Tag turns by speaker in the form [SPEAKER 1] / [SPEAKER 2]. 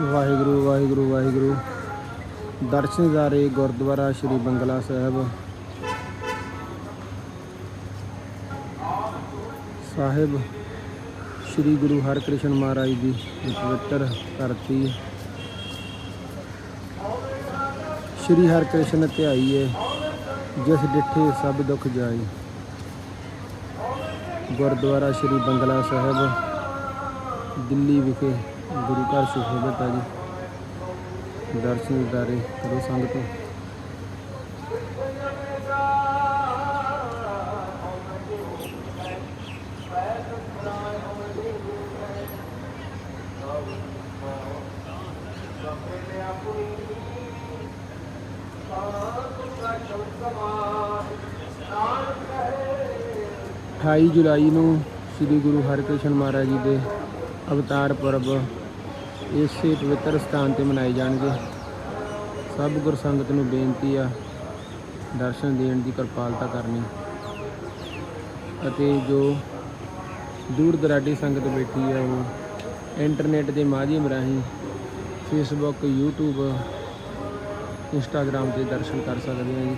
[SPEAKER 1] ਵਾਹਿਗੁਰੂ ਵਾਹਿਗੁਰੂ ਵਾਹਿਗੁਰੂ। ਦਰਸ਼ਨਦਾਰੇ ਗੁਰਦੁਆਰਾ ਸ੍ਰੀ ਬੰਗਲਾ ਸਾਹਿਬ। ਸਾਹਿਬ, ਸ੍ਰੀ ਗੁਰੂ ਹਰਿਕ੍ਰਿਸ਼ਨ ਮਹਾਰਾਜ ਦੀ ਪਵਿੱਤਰ ਧਰਤੀ। ਸ੍ਰੀ ਹਰਿਕ੍ਰਿਸ਼ਨ ਧਿਆਈਏ, ਜਿਸ ਡਿੱਠੇ ਸਭ ਦੁੱਖ ਜਾਏ। ਗੁਰਦੁਆਰਾ ਸ੍ਰੀ ਬੰਗਲਾ ਸਾਹਿਬ, ਦਿੱਲੀ ਵਿਖੇ ਗੁਰੂ ਘਰ ਸੁਸ਼ੋਭਿਤ ਹੈ ਜੀ। ਦਰਸ਼ਨ ਦਿਦਾਰੇ ਕਰੋ ਸੰਗਤ ਅਠਾਈ ਜੁਲਾਈ ਨੂੰ ਸ੍ਰੀ ਗੁਰੂ ਹਰਿਕ੍ਰਿਸ਼ਨ ਮਹਾਰਾਜ ਜੀ ਦੇ ਅਵਤਾਰ ਪੁਰਬ ਇਸੇ ਪਵਿੱਤਰ ਸਥਾਨ ਤੇ ਮਨਾਏ ਜਾਣਗੇ। ਸਭ ਗੁਰ ਸੰਗਤ ਨੂੰ ਬੇਨਤੀ ਆ, ਦਰਸ਼ਨ ਦੇਣ ਦੀ ਕਿਰਪਾਲਤਾ ਕਰਨੀ। ਅਤੇ ਜੋ ਦੂਰ ਦਰਾਡੇ ਸੰਗਤ ਬੈਠੀ ਆ, ਉਹ ਇੰਟਰਨੈਟ ਦੇ ਮਾਧਿਅਮ ਰਾਹੀਂ ਫੇਸਬੁੱਕ YouTube ਇੰਸਟਾਗ੍ਰam ਤੇ ਦਰਸ਼ਨ ਕਰ ਸਕਦੇ ਆ ਜੀ।